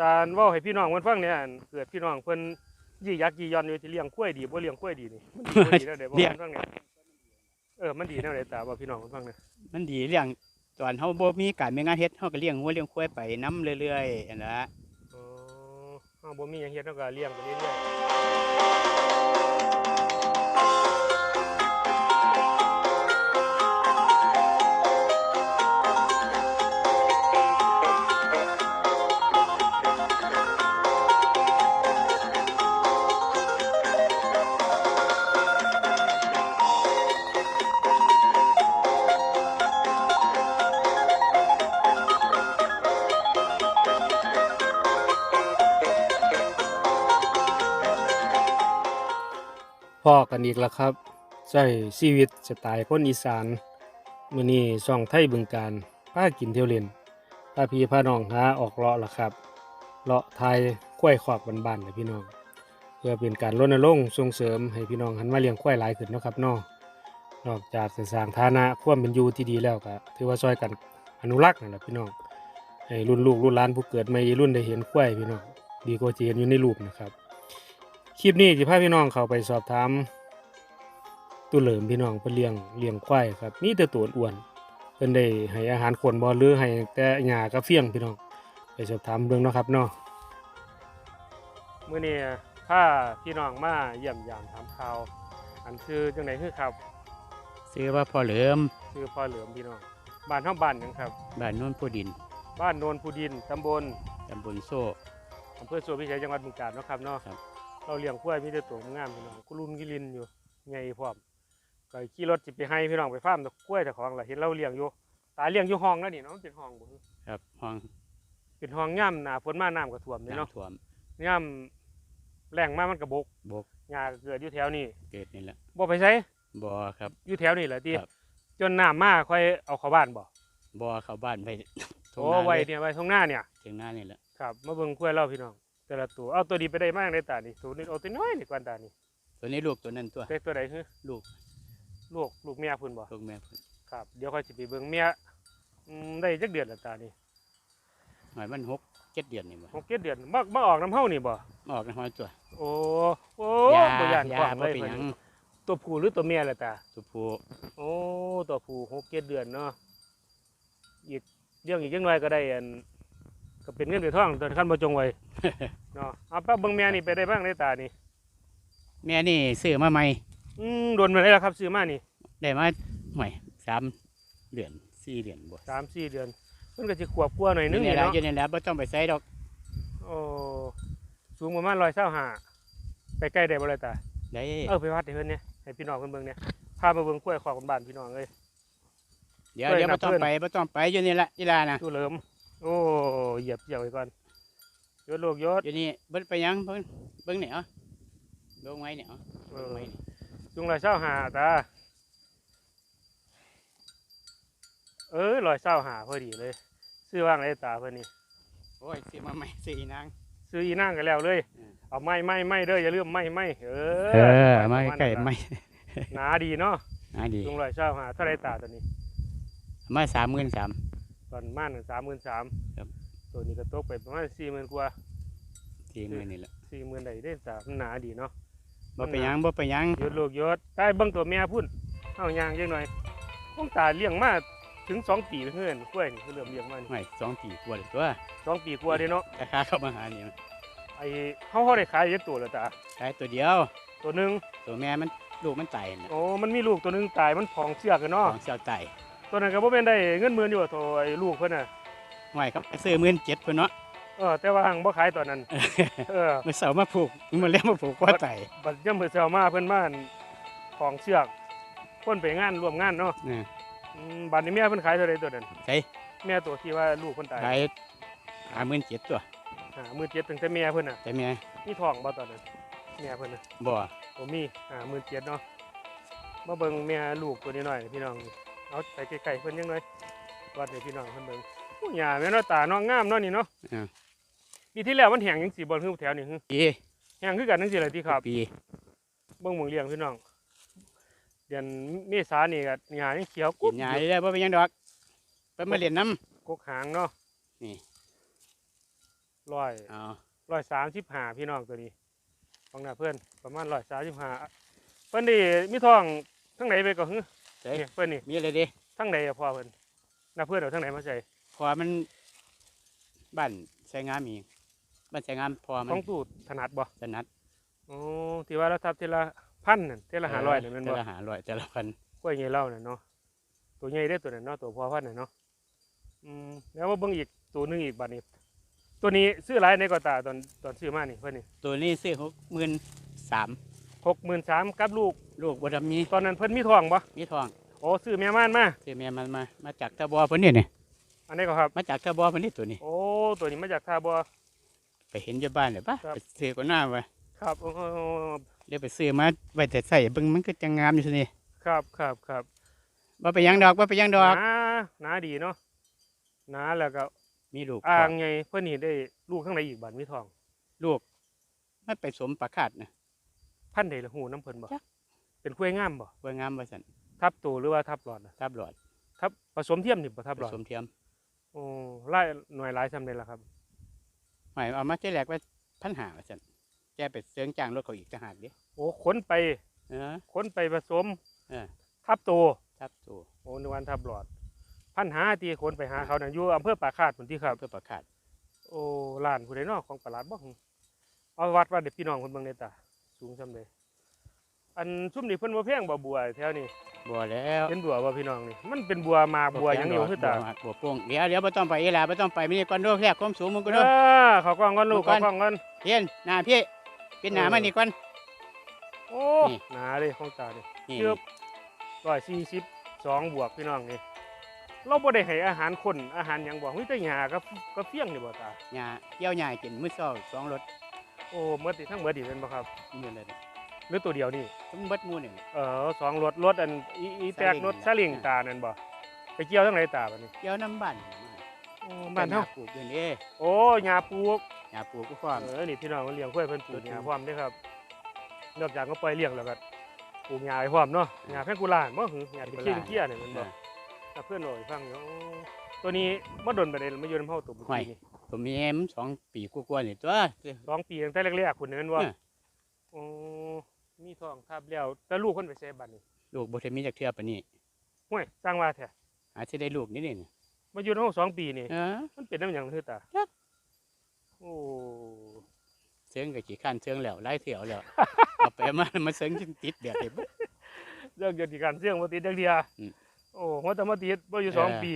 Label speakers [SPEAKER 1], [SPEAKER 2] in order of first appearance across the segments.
[SPEAKER 1] ตาเว้าให้พี่น้องเพิ่นฟังเนี่ยอั่นเกิดพี่น้องเพิ่นยี่ยักยี่ย้อนอยู่ที่เลี้ยงกล้วยดีบ่เลี้ยงกล้วยดีนี่มันดีบ่ดีแล้วเด้บ่
[SPEAKER 2] เลี้ยง
[SPEAKER 1] เพิ่นฟังเนี่ยเออมันดีแนวใดตาบ่พี่น้องเพิ่นฟังเนี่ย
[SPEAKER 2] มันดีเลี้ยงตอนเฮาบ่มีการมีงานเฮ็ดเฮาก็เลี้ยงงัวเลี้ยงควายไปนํเรื่อยๆอันละ
[SPEAKER 1] อ๋อเฮาบ่มีหยังเฮ็ดเฮาก็เลี้ยงไปเรื่อยๆ อกันอีกแล้วครับใช้ชีวิตสไตล์คนอีสานมื้อนี้ช่องไทยบึงการพากินเที่ยวเล่นพาพี่พาน้องหาออกเลาะล่ะครับเลาะไทยกล้วยขอกบ้านๆนะพี่น้อง เพื่อเป็นการรณรงค์ส่งเสริมให้พี่น้องหันมาเลี้ยงควายหลายขึ้นนะครับนอกนอกจากสร้างฐานะความเป็นอยู่ที่ดีแล้วก็ถือว่าช่วยกันอนุรักษ์นั่นแหละพี่น้องให้รุ่นลูกรุ่นหลานผู้เกิดใหม่รุ่นได้เห็นควายพี่น้องดีกว่าที่เห็นอยู่ในรูปนะครับ คลิปนี้จะพาพี่น้องเข้าไปสอบถามตู้เหลิมพี่น้องเพิ่นเลี้ยงเลี้ยงควายครับมีแต่ตัวอ้วนเพิ่นได้ให้อาหารคนบ่หรือให้แต่หญ้ากับเฟี้ยงพี่น้อง ไปสอบถามเบิ่งเนาะครับเนาะมื้อนี้พาพี่น้องมาเยี่ยมยามถามข่าว อันชื่อจังไดคือครับ
[SPEAKER 2] ซื้อว่าพ่อเหลิม
[SPEAKER 1] ชื่อพ่อเหลือมพี่น้องบ้านเฮาบ้านหยังครับ
[SPEAKER 2] บ้านโน้นผู้ดิน
[SPEAKER 1] บ้านโนนภูดินตำบล
[SPEAKER 2] ตำบลโซ่
[SPEAKER 1] อำเภอสวนพิชัยจังหวัดบึงกาฬเนาะครับเนาะ
[SPEAKER 2] ครับ
[SPEAKER 1] เราเลี้ยงควายมีแต่ตัวงามพี่น้องกุลุนกิลินอยู่ใหญ่พร้อมก็ขี่รถสิไปให้พี่น้องไปฟาร์มตะกล้วยเจ้าของล่ะเห็นเราเลี้ยงอยู่ตาเลี้ยงอยู่ห้องแล้วนี่เนาะมันเป็นห้องบ่คือ
[SPEAKER 2] ครับห้อง
[SPEAKER 1] เป็นห้องย่ํหน้าฝนมาน้ำก็ท่วมเลยเนาะ
[SPEAKER 2] น้ำท่วม
[SPEAKER 1] ย่ํแรงมามันก็บก
[SPEAKER 2] บก
[SPEAKER 1] หญ้าก็เกิดอยู่แถวนี้
[SPEAKER 2] เกิดนี่แหละ
[SPEAKER 1] บ่ไปไส
[SPEAKER 2] บ่ครับ
[SPEAKER 1] อยู่แถวนี่แหละที่
[SPEAKER 2] ครับ
[SPEAKER 1] จนน้ำมาค่อยเอาเข้าบ้านบ่
[SPEAKER 2] บ่เข้าบ้านไป
[SPEAKER 1] โอ้ไว้เนี่ยไว้ตรงหน้าเนี่ย
[SPEAKER 2] ถึงหน้านี่แหละ
[SPEAKER 1] ครับมาเบิ่งกล้วยเราพี่น้อง แต่ละตัวเอาตัวดีไปได้มากในตานี่ตัวนี้เอาตัวน้อยนี่กว่าตานี่
[SPEAKER 2] ตัวนี้ลูกตัวนั้นตัว
[SPEAKER 1] เด็กตัวใดคือ
[SPEAKER 2] ลูก
[SPEAKER 1] ลูกลูกเมียพุ่นบ่
[SPEAKER 2] ลูกแม่เพิ่น
[SPEAKER 1] ครับเดี๋ยวค่อยสิไปเบิ่งเมียอืมได้จักเดือนละตานี่
[SPEAKER 2] หอยมันหกเจ็ดเดือนนี่บ่
[SPEAKER 1] หกเจ็ดเดือนบ่บ่ออกน้ำเฮานี่บ่
[SPEAKER 2] ออกนะหอยตัว
[SPEAKER 1] โอ้โอ้
[SPEAKER 2] ยา
[SPEAKER 1] บ่ย่าน
[SPEAKER 2] ยา
[SPEAKER 1] ขวาง
[SPEAKER 2] บ่
[SPEAKER 1] เลย
[SPEAKER 2] เป็นหยัง
[SPEAKER 1] ตัวผู้หรือตัวเมียล่ะตา
[SPEAKER 2] สุภู
[SPEAKER 1] โอ้ตัวผู้หกเจ็ดเดือนเนาะอีกเรื่องอีกจังหน่อยก็ได้อัน ก็เป็นเงินเป็นทองตอนขั้นบ่จงไว้ เนาะเอาป้าเบิ่งแม่นี่ไปได้บ้างในตานี่
[SPEAKER 2] แม่นี่ซื้อมาใหม่
[SPEAKER 1] อืมโดนมาได้แล้วครับซื้อมานี่
[SPEAKER 2] ได้มาหวยสามเดือนสี่เดือนบ่
[SPEAKER 1] สามสี่เดือนเพิ่นก็สิขวบกลัวาหน่อย
[SPEAKER 2] อ
[SPEAKER 1] นึง
[SPEAKER 2] ยู่นี่
[SPEAKER 1] นี่
[SPEAKER 2] แหละ
[SPEAKER 1] เนาะ
[SPEAKER 2] อยู่นี่แหละบ่ต้องไปใส่ดอก
[SPEAKER 1] โอ้สูงประมาณร้อยเส้าหาไปใกล้ได้บ่เลยตา
[SPEAKER 2] ได้
[SPEAKER 1] เออไปวัดให้เพิ่นเนี่ยให้พี่น้องเพิ่นเบิ่งเนี่ยพามาเบิ่งกล้วยขอบบ้านพี่น้องเอ้ย
[SPEAKER 2] เดี๋ยว
[SPEAKER 1] เอ้ย
[SPEAKER 2] เดี๋ยว
[SPEAKER 1] นั
[SPEAKER 2] บ่
[SPEAKER 1] บ
[SPEAKER 2] ต้อง
[SPEAKER 1] เพิ่น
[SPEAKER 2] ไปบ่ต้องไปอยู่นี่ละอีหลานะ
[SPEAKER 1] ตู้เหลิม โอ้เหยียบเหยียบไว้ก่อนยศลูกยศ
[SPEAKER 2] อยู่นี่เบิ่งไปยังเบิ่งเบิ่งเนี่ยเอาลงไว้เนี่ยเอา
[SPEAKER 1] เอ
[SPEAKER 2] ลง
[SPEAKER 1] อ
[SPEAKER 2] ไว้นี่
[SPEAKER 1] จุงร้อยเส้าหาตาเออร้อยเส้าหาพอดีเลย ซื้อว่างเลยตาเพิ่นนี่
[SPEAKER 2] โอ้ยซื้อมาใหม่ซื้ออีนาง
[SPEAKER 1] ซื้ออีนั่งกันแล้วเลย
[SPEAKER 2] อืม
[SPEAKER 1] เอาไม้ไม้ไม้เด้ออย่าลืมไม้ไม้เออ
[SPEAKER 2] เออมาใกล้
[SPEAKER 1] ประณนั้น
[SPEAKER 2] ไม่
[SPEAKER 1] หนาดีเนาะ
[SPEAKER 2] อ่าดี
[SPEAKER 1] จุงร้อยเส้าหาเท่าไรตาตัวนี้
[SPEAKER 2] มาสามหมื่นสาม
[SPEAKER 1] ตอนม่านสามหมื่นสาม
[SPEAKER 2] ครับ
[SPEAKER 1] ตัวนี้ก็ตกไปประมาณสี่หมื่นกว่า
[SPEAKER 2] สี่หมื่นนี่แหละ
[SPEAKER 1] สี่หมื่นได้ได้สามหนาดีเนาะ
[SPEAKER 2] บ่ไปหยังบ่ไปหยัง
[SPEAKER 1] ยศลูกยศได้เบิ้งตัวเมียพุ่นเอายางยังหน่อยต้องตาเลี้ยงมาถึงสองปีเพื่อนกล้วยนี่คือเริ่มเลี้ยงมานี่
[SPEAKER 2] ไม่สองปีกว่าเลยตัว
[SPEAKER 1] สองปีกว่าเด้เนาะ
[SPEAKER 2] ราคาเข้ามาหานี่
[SPEAKER 1] ไอ้เขาเขาได้ขายยักตัวแล้วตา
[SPEAKER 2] ขายตัวเดียว
[SPEAKER 1] ตัวหนึ่ง
[SPEAKER 2] ตัวแม่มันลูกมันตายน่ะ
[SPEAKER 1] โอ้มันมีลูกตัวหนึ่งตายมันผองเชือกกันเนาะ
[SPEAKER 2] ของเสียวตาย
[SPEAKER 1] ตัวนั้นก็บ่เป็นได้เงินหมื่นอยู่ว่าตัวไอ้ลูกเพิ่นน่ะ
[SPEAKER 2] ห่วยครับไปซื้อหมื่นเจ็ดเพิ่นเนาะ
[SPEAKER 1] เออแต่ว่าหังบ่ขายตอนนั้น เออ
[SPEAKER 2] มื่อเสาร์มาผูกมันเลี้ยงมาผูกคอตาย
[SPEAKER 1] บัดย่ำเพิ่นเช้ามาเพิ่นมาอั่นของเชือกคนไปงานร่วมงานเนาะ
[SPEAKER 2] นี่
[SPEAKER 1] อืมบัดนี้แม่เพิ่นขายเท่าไรตัวนั้น
[SPEAKER 2] ใช่
[SPEAKER 1] แม่ตัวที่ว่าลูกเพิ่นตาย
[SPEAKER 2] ขายหาหมื่นเจ็ดตัว
[SPEAKER 1] หามือเจ็ดตั้งแต่แม่เพิ่นน่ะ
[SPEAKER 2] แต่แม่
[SPEAKER 1] มีท้องบ่ตอนนั้นแม่เพิ่นน่ะ
[SPEAKER 2] บ่
[SPEAKER 1] ผมมีหามือเจ็ดเนาะมาเบิ่งแม่ลูกตัวนี้หน่อยพี่น้อง เอาไปใกล้ๆเพิ่นยังหน่อยวัดให้พี่น้องเพิ่นเบิ่งโอ้หญ้าแม่เนาะตาเนาะงามเนาะนี่เนาะ
[SPEAKER 2] อ่า
[SPEAKER 1] ปีที่แล้วมันแห้งจังสิบ่คือแถวนี้คือ
[SPEAKER 2] ปี
[SPEAKER 1] แห้งคือกันจังสิเลยที่ครับ
[SPEAKER 2] ปี
[SPEAKER 1] เบิ่งหมึงเลี้ยงพี่น้อง เดือนเมษานี่ก็หญ้ายังเขียว
[SPEAKER 2] กิ
[SPEAKER 1] กุ๊
[SPEAKER 2] น
[SPEAKER 1] บ
[SPEAKER 2] หญ้าได้บ่เป็นหยังดอกไปมาเล่นน้
[SPEAKER 1] กกหางเนาะ
[SPEAKER 2] นี่
[SPEAKER 1] รร้อย
[SPEAKER 2] เอา
[SPEAKER 1] ร้อยสามสิบห้าพี่น้องตัวนี้ของหน้าเพื่อนประมาณร้อยสามสิบห้าเพิ่นนี่มีทองทั้งไหนไปก็ฮึ
[SPEAKER 2] เฮ้ย
[SPEAKER 1] เนี่ยเพิ่นนี่
[SPEAKER 2] มีอะไรดิ
[SPEAKER 1] ทั้งไหนอะพ่อเพิ่นหน้าเพื่อนเอาทั้งไหนมาใส่
[SPEAKER 2] พอมันบ้านใช้งามอีกบ้านใช้งามพอมั
[SPEAKER 1] ข
[SPEAKER 2] น
[SPEAKER 1] องตู้ถนัดบ่
[SPEAKER 2] ถนัด
[SPEAKER 1] โอ้ที่ว่าเราทับทีละพันนั่นทีละห้าร้อยนั่นแม่น
[SPEAKER 2] แต่
[SPEAKER 1] บ่
[SPEAKER 2] ละหาร้อยแต่ละพัน
[SPEAKER 1] กล้วยใหญ่เล่าน่ะเนาะตัวใหญ่ได้อตัวนั้นเนาะตัวพ่อพันธุ์น่ะเนาะอืมแล้วมาเบิ่งอีกตัวหนึงอีกบัดนี้ ตัวนี้ซื้อหลายในก็ตาตอนตอนซื้อมานี่เพิ่นนี่
[SPEAKER 2] ตัวนี้ซื้อหกหมื่นสาม
[SPEAKER 1] หกหมื่นสามกับลูก
[SPEAKER 2] ลูกบดมี
[SPEAKER 1] ตอนนั้นเพิ่นมีทองบ่
[SPEAKER 2] มีทอง
[SPEAKER 1] โอ้ซื้อแม่ม่านมา
[SPEAKER 2] ซื้อแม่มันมามาจากทบอเพิ่นนี่นี่
[SPEAKER 1] อันนี้ก็ครับ
[SPEAKER 2] มาจากทบอเพิ่นนี่ตัวนี้
[SPEAKER 1] โอ้ตัวนี้มาจากท่าบัว
[SPEAKER 2] ไปเห็นอยู่บ้านเลยปะ
[SPEAKER 1] ครับ
[SPEAKER 2] ไปซื้อก็หน้าไว้
[SPEAKER 1] ครับโอ้โห
[SPEAKER 2] เดี๋ยวไปซื้อมาไว้แต่ใส่เบิ่งมันก็จะงามอยู่สินี่
[SPEAKER 1] ครับครับครับ
[SPEAKER 2] บ่ไปหยังดอกบ่ไปหยังดอก
[SPEAKER 1] หนาหนาดีเนาะหนาแล้วก็
[SPEAKER 2] มีลูก
[SPEAKER 1] อ่างไงเพิ่นนี่ได้ลูกข้างในอีกบัดมีทอง
[SPEAKER 2] ลูก มันไปสมประคาดนะ
[SPEAKER 1] พันธุ์ใดละหูน้ำเพิ่นบ่
[SPEAKER 2] จ๊ะ
[SPEAKER 1] เป็นกล้วยงามบ่
[SPEAKER 2] เบิ่งงามว่าซั่น
[SPEAKER 1] ทับตัวหรือว่าทับหลอดน่ะ
[SPEAKER 2] ทับหลอด
[SPEAKER 1] ทับผสมเทียมนี่บ่ทับ
[SPEAKER 2] ผ
[SPEAKER 1] หลอด
[SPEAKER 2] สมเทียม
[SPEAKER 1] โอ้หลายหน่วยหลายซำได้ล่ะครับ
[SPEAKER 2] หมายเอามาที่แรกว่าพันหาว่าซั่นแกไปเสริงจ้างรถเขาอีกต่างหากเด้
[SPEAKER 1] โอ้ขนไป
[SPEAKER 2] เออ
[SPEAKER 1] ขนไปผสม
[SPEAKER 2] เออ
[SPEAKER 1] ทับตัว
[SPEAKER 2] ทับตัว
[SPEAKER 1] โอ้นึกว่าทับหลอด พันหาที่ขนไปหาเขานั่นอยู่อำเภอปากคาดพุ่นที่ครับ
[SPEAKER 2] เพื่อประคาด
[SPEAKER 1] โอ้ล้านผู้ใดเนาะของตลาดบ่หึเอาวัดว่าเด็กพี่น้องเพิ่นเบิ่งได้ตา สูงซำใดอันซุ่มนี่เพิ่นบ่แพงบ่บัวแถวนี้
[SPEAKER 2] บัวแล้ว
[SPEAKER 1] เห็นบัวบ่พี่น้องนี่มันเป็นบัวหมากบัวหยังอยู่คือตา
[SPEAKER 2] บัวหมกบัวโป่งเดี๋ยวเดี๋ยวบ่ต้องไปอีหล่ะบ่ต้องไปมีก่อนโดแรกความสูงมึงก็
[SPEAKER 1] เอ
[SPEAKER 2] โด
[SPEAKER 1] อเขากล้องก่อนลูก
[SPEAKER 2] ดูก่อ
[SPEAKER 1] เขา
[SPEAKER 2] น
[SPEAKER 1] กล้องก่อน
[SPEAKER 2] เพียนหน้าพี่เป็นหน้า
[SPEAKER 1] เออ
[SPEAKER 2] มานี่ก่อน
[SPEAKER 1] โอ้
[SPEAKER 2] นี่
[SPEAKER 1] หนาเลยของตานี่
[SPEAKER 2] นี่
[SPEAKER 1] เกือบ142บวกพี่น้องนี่เราบ่ได้ให้อาหารคนอาหารหยังบ่มีแต่หญ้ากับกับเฟี้ยงนี่บ่ตา
[SPEAKER 2] หญ้าเกี่ยวหญ้ากินมื้อเช้าสองรถ
[SPEAKER 1] โอ้หมดนี่ทั้งหมดนี่เป็นบ่ครับ
[SPEAKER 2] มื้อเลย
[SPEAKER 1] หรือตัวเดียวนี่
[SPEAKER 2] ทั้งเบิดหมู่นี่
[SPEAKER 1] เออสองรถรถอันอีอีแตก
[SPEAKER 2] ซาเล้ง
[SPEAKER 1] รถ
[SPEAKER 2] นี่
[SPEAKER 1] ซาเลิง
[SPEAKER 2] แหละ
[SPEAKER 1] ตานั่นบ่ไปเกี่ยวทั้งไหนตาบัดนี้
[SPEAKER 2] เกี่ยวน้ำบ้าน
[SPEAKER 1] โอ้บ้านเฮา
[SPEAKER 2] ปลูกอยู่นี่
[SPEAKER 1] โอ้หญ้าปลูก
[SPEAKER 2] หญ้าปลูกก็พร้อม
[SPEAKER 1] เออนี่พี่น้องมันเลี้ยงกล้วยเพิ่นปลูกหญ้าพร้อมเด้อครับนอกจากก็ปล่อยเลี้ยงแล้วก็ปลูกหญ้าไว้พร้อมเนาะหญ้าแพงกุหลาบบ่หือหญ้าที่เคี้ยงเกี้ยเนี่ยมันบ่ถ้าเพื่อนเอาไปฟังอยู่โอ้ตัวนี้บ่ดนไปได้มาอยู่นำเฮาตัวเมื่อกี้นี่
[SPEAKER 2] ผมมีแอมสองปีกว่าๆนี่ตัว
[SPEAKER 1] สองปีตั้งแต่แรกๆคุณนี่แม่นบ่
[SPEAKER 2] เออ
[SPEAKER 1] โอ้มีท้องทับแล้วแต่ลูกเพิ่นไปใส่บัดนี้
[SPEAKER 2] ลูกบ่ทันมีจักเทื่อปานนี้
[SPEAKER 1] ห้วยสร้างว่าแท้
[SPEAKER 2] อาจสิได้ลูกนิดนี่
[SPEAKER 1] มาอยู่นำเฮาสองปีนี่
[SPEAKER 2] เออ
[SPEAKER 1] มันเป็นน้ำหยังคือตา
[SPEAKER 2] จัก
[SPEAKER 1] โอ้
[SPEAKER 2] เชิงก็ขี้ข้านเชิงแล้วไล่เที่ยวแล้ว เอาไปมามาเชิงจนติดเดือดเลยปุ๊บ
[SPEAKER 1] เรื่องเกี่ยวกับการเสี่ยงบ่ติดจักเดีย
[SPEAKER 2] อืม
[SPEAKER 1] โอ้หัวแต่มาติดบ่อยู่สอง
[SPEAKER 2] เออ
[SPEAKER 1] ปี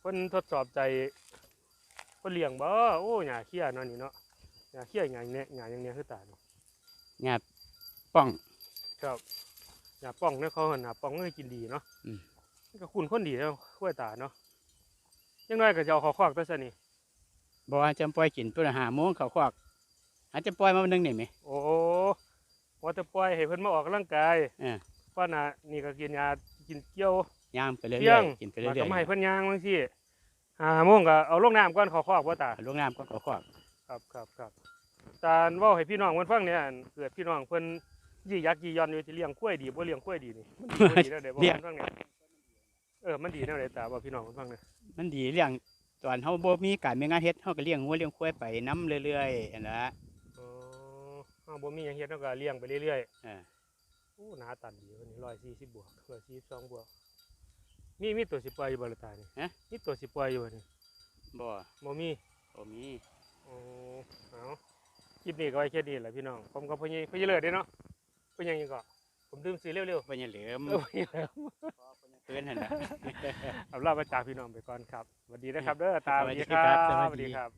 [SPEAKER 1] เพิ่นทดสอบใจเพิ่ นเลี้ยงบ่โอ้หญ้าเขี้ยเนาะนี่เนาะหญ้าเขี้ยหญ้าเนี่ยหญ้าอย่างเนี้ยคือตาเนาะ
[SPEAKER 2] หญ้าป้อง
[SPEAKER 1] ครับหญ้าป้องเนี่ยเขาหั่นน่ะป้องให้กินดีเนาะ
[SPEAKER 2] อืม
[SPEAKER 1] มันก็คุณคนดีแล้วค่อยตาเนาะยังน้อยก็จะเอาเขอคอกตัวซะนี่
[SPEAKER 2] บอกว่าจะปล่อยกินตัวละห้าโมงเขาควักอาจจะปล่อยมาวันหนึงนี่ไหม
[SPEAKER 1] โอ้ว่าจะปล่อยให้เพิ่นมาออกกำลังกาย
[SPEAKER 2] เออ
[SPEAKER 1] เพราะน่ะนี่ก็กินยากินเกี่ยว
[SPEAKER 2] ย่างไปเรื่
[SPEAKER 1] เที่ย
[SPEAKER 2] อย
[SPEAKER 1] ง
[SPEAKER 2] ๆกินไป
[SPEAKER 1] แล้ว
[SPEAKER 2] เรื่
[SPEAKER 1] ก็
[SPEAKER 2] อย
[SPEAKER 1] มาให้เพิ่นย่างบางที ห้าโมงก็เอาลงน้ำก่อนเขอคอกว่าตา
[SPEAKER 2] ๆลงน้ำก็เขาควัก
[SPEAKER 1] ครับครับครับตาเว่าให้พี่น้องเพิ่นฟังเนี่ยอั่นเกิดพี่น้องเพิ่นยี่ยักยี่ย้อนอยู่ที่เลี้ยงกล้วยดีบ่เลี้ยงกล้วยดีนี่มันดีบ่ดีแล้วเด้บ่เพิ่นฟังเนี่ยเออมันดีแนวใดตาบ่พี่น้องเพิ่นฟังเนี่ย
[SPEAKER 2] มันดีเลี้ยงตอนเฮาบ่มีการมีงานเฮ็ดเฮาก็เลี้ยงงัวเลี้ยงควายไปน้ำเรื่อยๆอันละ
[SPEAKER 1] อ๋อเฮาบ่มีหยังเฮ็ดเฮาก็เลี้ยงไปเรื่อย
[SPEAKER 2] เออ
[SPEAKER 1] ๆโอ้หนาตันดีเพิ่นนี่140บวก142บวก มีมีตัวสิปล่อยอยู่บ่ล่ะตานี่
[SPEAKER 2] ฮะ
[SPEAKER 1] มีตัวสิปล่อยอยู่บ่นี่
[SPEAKER 2] บ่
[SPEAKER 1] บ่มี
[SPEAKER 2] บ่มี
[SPEAKER 1] อ๋อเอาคลิปนี้ก็ไว้แค่นี้แหละพี่น้อง ผมกับพ่อใหญ่พ่อใหญ่เลิศเด้เนาะพ่อใหญ่ยังก็ผมดื่มสีเร็วๆ
[SPEAKER 2] บ่ยังเหลือม
[SPEAKER 1] เออพ่อใหญ่เลิศ
[SPEAKER 2] เพิ่นหั่นน่ะ
[SPEAKER 1] เอาลาไปจากพี่น้องไปก่อนครับสวัสดีนะครับเด้อตา
[SPEAKER 2] สวัสดีครับ
[SPEAKER 1] ส
[SPEAKER 2] สวั
[SPEAKER 1] วัส
[SPEAKER 2] สดี
[SPEAKER 1] ดีครับ